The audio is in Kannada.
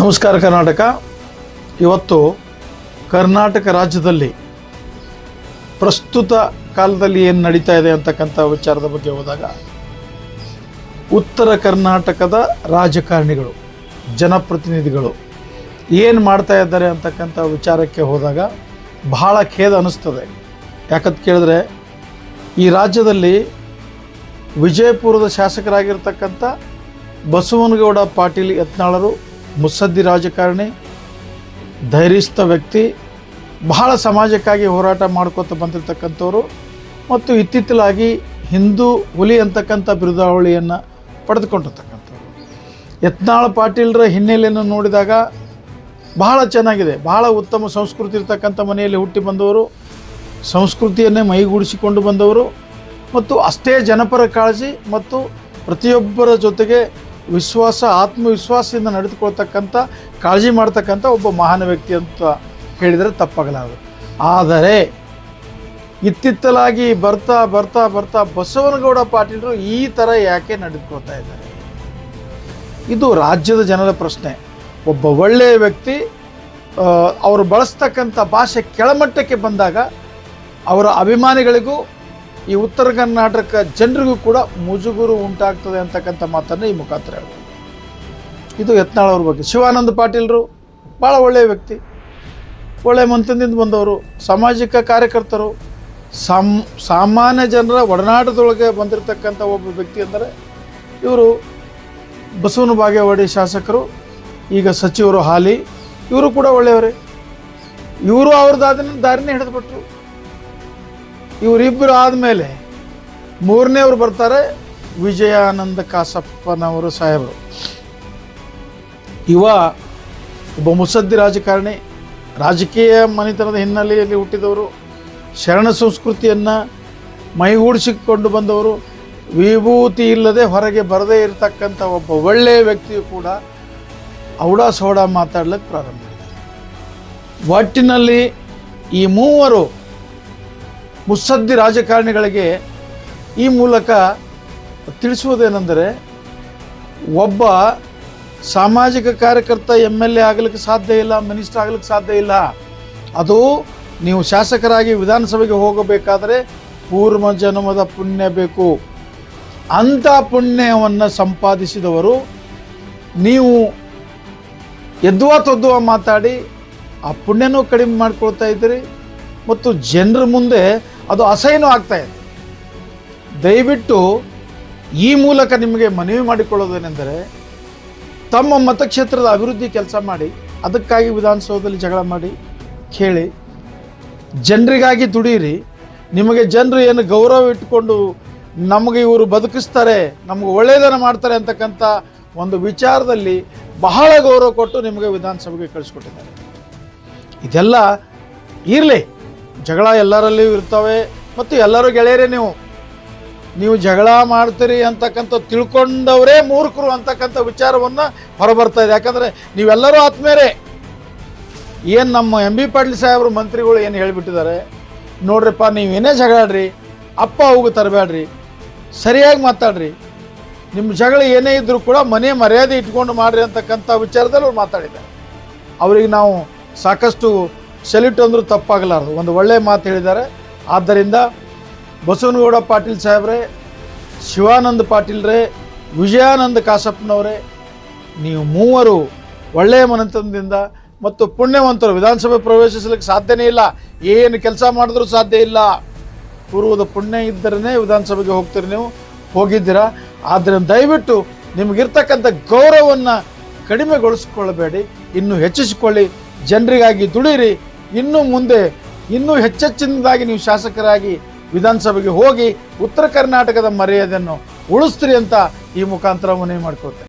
ನಮಸ್ಕಾರ ಕರ್ನಾಟಕ. ಇವತ್ತು ಕರ್ನಾಟಕ ರಾಜ್ಯದಲ್ಲಿ ಪ್ರಸ್ತುತ ಕಾಲದಲ್ಲಿ ಏನು ನಡೀತಾ ಇದೆ ಅಂತಕ್ಕಂಥ ವಿಚಾರದ ಬಗ್ಗೆ ಹೋದಾಗ ಉತ್ತರ ಕರ್ನಾಟಕದ ರಾಜಕಾರಣಿಗಳು, ಜನಪ್ರತಿನಿಧಿಗಳು ಏನು ಮಾಡ್ತಾ ಇದ್ದಾರೆ ಅಂತಕ್ಕಂಥ ವಿಚಾರಕ್ಕೆ ಹೋದಾಗ ಬಹಳ ಖೇದ ಅನ್ನಿಸ್ತದೆ ಯಾಕಂತ ಕೇಳಿದ್ರೆ ಈ ರಾಜ್ಯದಲ್ಲಿ ವಿಜಯಪುರದ ಶಾಸಕರಾಗಿರ್ತಕ್ಕಂಥ ಬಸವನಗೌಡ ಪಾಟೀಲ್ ಯತ್ನಾಳರು ಮುತ್ಸದ್ದಿ ರಾಜಕಾರಣಿ ಧೈರ್ಯಸ್ಥ ವ್ಯಕ್ತಿ, ಬಹಳ ಸಮಾಜಕ್ಕಾಗಿ ಹೋರಾಟ ಮಾಡ್ಕೋತ ಬಂದಿರತಕ್ಕಂಥವ್ರು ಮತ್ತು ಇತ್ತಿತ್ತಲಾಗಿ ಹಿಂದೂ ಹುಲಿ ಅಂತಕ್ಕಂಥ ಬಿರುದಾವಳಿಯನ್ನು ಪಡೆದುಕೊಂಡಿರ್ತಕ್ಕಂಥವ್ರು. ಯತ್ನಾಳ್ ಪಾಟೀಲ್ರ ಹಿನ್ನೆಲೆಯನ್ನು ನೋಡಿದಾಗ ಬಹಳ ಚೆನ್ನಾಗಿದೆ, ಬಹಳ ಉತ್ತಮ ಸಂಸ್ಕೃತಿ ಇರ್ತಕ್ಕಂಥ ಮನೆಯಲ್ಲಿ ಹುಟ್ಟಿ ಬಂದವರು, ಸಂಸ್ಕೃತಿಯನ್ನೇ ಮೈಗೂಡಿಸಿಕೊಂಡು ಬಂದವರು ಮತ್ತು ಅಷ್ಟೇ ಜನಪರ ಕಾಳಜಿ ಮತ್ತು ಪ್ರತಿಯೊಬ್ಬರ ಜೊತೆಗೆ ವಿಶ್ವಾಸ, ಆತ್ಮವಿಶ್ವಾಸದಿಂದ ನಡೆದುಕೊಳ್ತಕ್ಕಂಥ, ಕಾಳಜಿ ಮಾಡ್ತಕ್ಕಂಥ ಒಬ್ಬ ಮಹಾನ್ ವ್ಯಕ್ತಿ ಅಂತ ಹೇಳಿದರೆ ತಪ್ಪಾಗಲಾರದು. ಆದರೆ, ಇತ್ತಿತ್ತಲಾಗಿ ಬರ್ತಾ ಬರ್ತಾ ಬರ್ತಾ ಬಸವನಗೌಡ ಪಾಟೀಲರು ಈ ಥರ ಯಾಕೆ ನಡೆದುಕೊಳ್ತಾ ಇದ್ದಾರೆ? ಇದು ರಾಜ್ಯದ ಜನರ ಪ್ರಶ್ನೆ. ಒಬ್ಬ ಒಳ್ಳೆಯ ವ್ಯಕ್ತಿ ಅವರು ಬಳಸ್ತಕ್ಕಂಥ ಭಾಷೆ ಕೆಳಮಟ್ಟಕ್ಕೆ ಬಂದಾಗ ಅವರ ಅಭಿಮಾನಿಗಳಿಗೂ ಈ ಉತ್ತರ ಕರ್ನಾಟಕ ಜನರಿಗೂ ಕೂಡ ಮುಜುಗುರು ಉಂಟಾಗ್ತದೆ ಅಂತಕ್ಕಂಥ ಮಾತನ್ನು ಈ ಮುಖಾಂತರ ಹೇಳ್ಬೋದು. ಇದು ಯತ್ನಾಳ್ ಅವ್ರ ಬಗ್ಗೆ. ಶಿವಾನಂದ ಪಾಟೀಲರು ಭಾಳ ಒಳ್ಳೆಯ ವ್ಯಕ್ತಿ. ಒಳ್ಳೆಯ ಮಂತ್ರದಿಂದ ಬಂದವರು, ಸಾಮಾಜಿಕ ಕಾರ್ಯಕರ್ತರು, ಸಾಮ್, ಸಾಮಾನ್ಯ ಜನರ ಒಡನಾಟದೊಳಗೆ ಬಂದಿರತಕ್ಕಂಥ ಒಬ್ಬ ವ್ಯಕ್ತಿ ಅಂದರೆ ಇವರು ಬಸವನ ಬಾಗೇವಾಡಿ ಶಾಸಕರು, ಈಗ ಸಚಿವರು ಹಾಲಿ. ಇವರು ಕೂಡ ಒಳ್ಳೆಯವರೇ. ಇವರು ಅವ್ರದ್ದಾದ ದಾರಿನೇ ಹಿಡಿದುಬಿಟ್ರು ಇವರಿಬ್ಬರು ಆದಮೇಲೆ ಮೂರನೇವ್ರು ಬರ್ತಾರೆ ವಿಜಯಾನಂದ ಕಾಸಪ್ಪನವರು ಸಾಹೇಬರು. ಇವ ಒಬ್ಬ ಮುಸದ್ದಿ ರಾಜಕಾರಣಿ, ರಾಜಕೀಯ ಮನೆತನದ ಹಿನ್ನೆಲೆಯಲ್ಲಿ ಹುಟ್ಟಿದವರು, ಶರಣ ಸಂಸ್ಕೃತಿಯನ್ನು ಮೈಗೂಡಿಸಿಕೊಂಡು ಬಂದವರು, ವಿಭೂತಿ ಇಲ್ಲದೆ ಹೊರಗೆ ಬರದೇ ಇರತಕ್ಕಂಥ ಒಬ್ಬ ಒಳ್ಳೆಯ ವ್ಯಕ್ತಿಯು ಕೂಡ ಔಡ ಸೌಡಾ ಮಾತಾಡ್ಲಿಕ್ಕೆ ಪ್ರಾರಂಭ ಮಾಡಿದ್ದಾರೆ. ಒಟ್ಟಿನಲ್ಲಿ ಈ ಮೂವರು ಮುತ್ಸದ್ದಿ ರಾಜಕಾರಣಿಗಳಿಗೆ ಈ ಮೂಲಕ ತಿಳಿಸುವುದೇನೆಂದರೆ ಒಬ್ಬ ಸಾಮಾಜಿಕ ಕಾರ್ಯಕರ್ತ ಎಂ ಎಲ್ ಎ ಆಗಲಿಕ್ಕೆ ಸಾಧ್ಯ ಇಲ್ಲ, ಮಿನಿಸ್ಟರ್ ಆಗಲಿಕ್ಕೆ ಸಾಧ್ಯ ಇಲ್ಲ, ಅದು ನೀವು ಶಾಸಕರಾಗಿ ವಿಧಾನಸಭೆಗೆ ಹೋಗಬೇಕಾದರೆ ಪೂರ್ವ ಜನ್ಮದ ಪುಣ್ಯ ಬೇಕು. ಅಂಥ ಪುಣ್ಯವನ್ನು ಸಂಪಾದಿಸಿದವರು ನೀವು ಎದ್ದುವ ತದ್ದುವ ಮಾತಾಡಿ ಆ ಪುಣ್ಯನೂ ಕಡಿಮೆ ಮಾಡ್ಕೊಳ್ತಾ ಇದ್ದೀರಿ ಮತ್ತು ಜನರ ಮುಂದೆ ಅದು ಅಸಹ್ಯನೂ ಆಗ್ತಾ ಇದೆ. ದಯವಿಟ್ಟು ಈ ಮೂಲಕ ನಿಮಗೆ ಮನವಿ ಮಾಡಿಕೊಳ್ಳೋದೇನೆಂದರೆ ತಮ್ಮ ಮತಕ್ಷೇತ್ರದ ಅಭಿವೃದ್ಧಿ ಕೆಲಸ ಮಾಡಿ, ಅದಕ್ಕಾಗಿ ವಿಧಾನಸೌಧದಲ್ಲಿ ಜಗಳ ಮಾಡಿ, ಕೇಳಿ, ಜನರಿಗಾಗಿ ದುಡೀರಿ, ನಿಮಗೆ ಜನರು ಏನು ಗೌರವ ಇಟ್ಟುಕೊಂಡು ನಮಗೆ ಇವರು ಬದುಕಿಸ್ತಾರೆ, ನಮಗೆ ಒಳ್ಳೆಯದನ್ನು ಮಾಡ್ತಾರೆ ಅಂತಕ್ಕಂಥ ಒಂದು ವಿಚಾರದಲ್ಲಿ ಬಹಳ ಗೌರವ ಕೊಟ್ಟು ನಿಮಗೆ ವಿಧಾನಸಭೆಗೆ ಕಳಿಸ್ಕೊಟ್ಟಿದ್ದಾರೆ. ಇದೆಲ್ಲ ಇರಲಿ. ಜಗಳ ಎಲ್ಲರಲ್ಲಿಯೂ ಇರ್ತವೆ ಮತ್ತು ಎಲ್ಲರೂ ಗೆಳೆಯರೇ ನೀವು. ನೀವು ಜಗಳ ಮಾಡ್ತೀರಿ ಅಂತಕ್ಕಂಥ ತಿಳ್ಕೊಂಡವರೇ ಮೂರ್ಖರು ಅಂತಕ್ಕಂಥ ವಿಚಾರವನ್ನು ಹೊರಬರ್ತಾ ಇದೆ. ಯಾಕಂದರೆ ನೀವೆಲ್ಲರೂ ಆತ್ಮೇರೆ ಏನು ನಮ್ಮ ಎಂ ಬಿ ಪಾಟೀಲ್ ಸಾಹೇಬರು ಮಂತ್ರಿಗಳು ಏನು ಹೇಳಿಬಿಟ್ಟಿದ್ದಾರೆ, ನೋಡ್ರಿಪ್ಪ, ನೀವು ಏನೇ ಜಗಳಾಡ್ರಿ ಅಪ್ಪ ಹೋಗು ತರಬೇಡ್ರಿ ಸರಿಯಾಗಿ ಮಾತಾಡ್ರಿ. ನಿಮ್ಮ ಜಗಳ ಏನೇ ಇದ್ದರೂ ಕೂಡ ಮನೆ ಮರ್ಯಾದೆ ಇಟ್ಕೊಂಡು ಮಾಡ್ರಿ ಅಂತಕ್ಕಂಥ ವಿಚಾರದಲ್ಲಿ ಅವ್ರು ಮಾತಾಡಿದ್ದಾರೆ. ಅವರಿಗೆ ನಾವು ಸಾಕಷ್ಟು ಸೆಲ್ಯೂಟ್ ಅಂದರೂ ತಪ್ಪಾಗಲಾರದು. ಒಂದು ಒಳ್ಳೆಯ ಮಾತು ಹೇಳಿದ್ದಾರೆ. ಆದ್ದರಿಂದ ಬಸವನಗೌಡ ಪಾಟೀಲ್ ಸಾಹೇಬ್ರೆ, ಶಿವಾನಂದ ಪಾಟೀಲ್ರೇ ವಿಜಯಾನಂದ ಕಾಸಪ್ಪನವರೇ, ನೀವು ಮೂವರು ಒಳ್ಳೆಯ ಮನತನದಿಂದ ಮತ್ತು ಪುಣ್ಯವಂತರು ವಿಧಾನಸಭೆ ಪ್ರವೇಶಿಸಲಿಕ್ಕೆ ಸಾಧ್ಯನೇ ಇಲ್ಲ. ಏನು ಕೆಲಸ ಮಾಡಿದ್ರೂ ಸಾಧ್ಯ ಇಲ್ಲ. ಪೂರ್ವದ ಪುಣ್ಯ ಇದ್ದರೇ ವಿಧಾನಸಭೆಗೆ ಹೋಗ್ತೀರಿ ನೀವು. ಹೋಗಿದ್ದೀರಾ. ಆದ್ದರಿಂದ ದಯವಿಟ್ಟು ನಿಮಗಿರ್ತಕ್ಕಂಥ ಗೌರವವನ್ನು ಕಡಿಮೆಗೊಳಿಸ್ಕೊಳ್ಬೇಡಿ ಇನ್ನು ಹೆಚ್ಚಿಸಿಕೊಳ್ಳಿ. ಜನರಿಗಾಗಿ ದುಡೀರಿ. ಇನ್ನು ಮುಂದೆ, ಇನ್ನೂ ಹೆಚ್ಚೆಚ್ಚಿನದಾಗಿ ನೀವು ಶಾಸಕರಾಗಿ ವಿಧಾನಸಭೆಗೆ ಹೋಗಿ ಉತ್ತರ ಕರ್ನಾಟಕದ ಮರ್ಯಾದೆಯನ್ನು ಉಳಿಸ್ತೀರಿ ಅಂತ ಈ ಮುಖಾಂತರ ಮನವಿ ಮಾಡ್ಕೊಳ್ತೇನೆ.